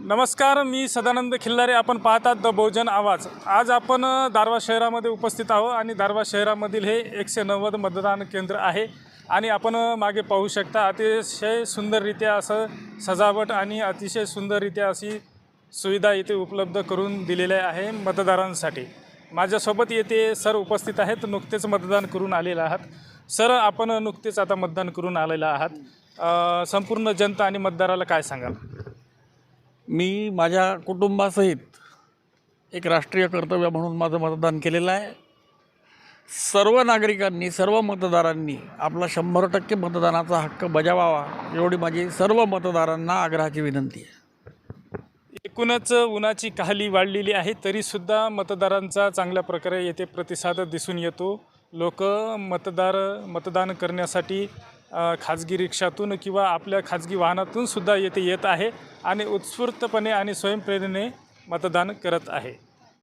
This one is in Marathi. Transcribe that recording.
नमस्कार मी सदानंद खिल्लारे. आपण पाहतात द बहुजन आवाज. आज आपण दारवा शहरामध्ये उपस्थित आहोत आणि दारवा शहरामधील हे एकशे नव्वद मतदान केंद्र आहे आणि आपण मागे पाहू शकता अतिशय सुंदररित्या असं सजावट आणि अतिशय सुंदररित्या अशी सुविधा इथे उपलब्ध करून दिलेल्या आहे मतदारांसाठी. माझ्यासोबत येथे सर उपस्थित आहेत. नुकतेच मतदान करून आलेले आहात. सर आपण नुकतेच आता मतदान करून आलेलं आहात. संपूर्ण जनता आणि मतदाराला काय सांगाल? मी माझ्या कुटुंबासहित एक राष्ट्रीय कर्तव्य म्हणून माझं मतदान केलेलं आहे. सर्व नागरिकांनी सर्व मतदारांनी आपला शंभर टक्के मतदानाचा हक्क बजावावा एवढी माझी सर्व मतदारांना आग्रहाची विनंती आहे. एकूणच उन्हाची काहली वाढलेली आहे तरीसुद्धा मतदारांचा चांगल्या प्रकारे येथे प्रतिसाद दिसून येतो. लोक मतदार मतदान करण्यासाठी खाजगी रिक्षातून किंवा आपल्या खाजगी वाहनातून सुद्धा येथे येत आहे आणि उत्स्फूर्तपणे आणि स्वयंप्रेरणेने मतदान करत आहे.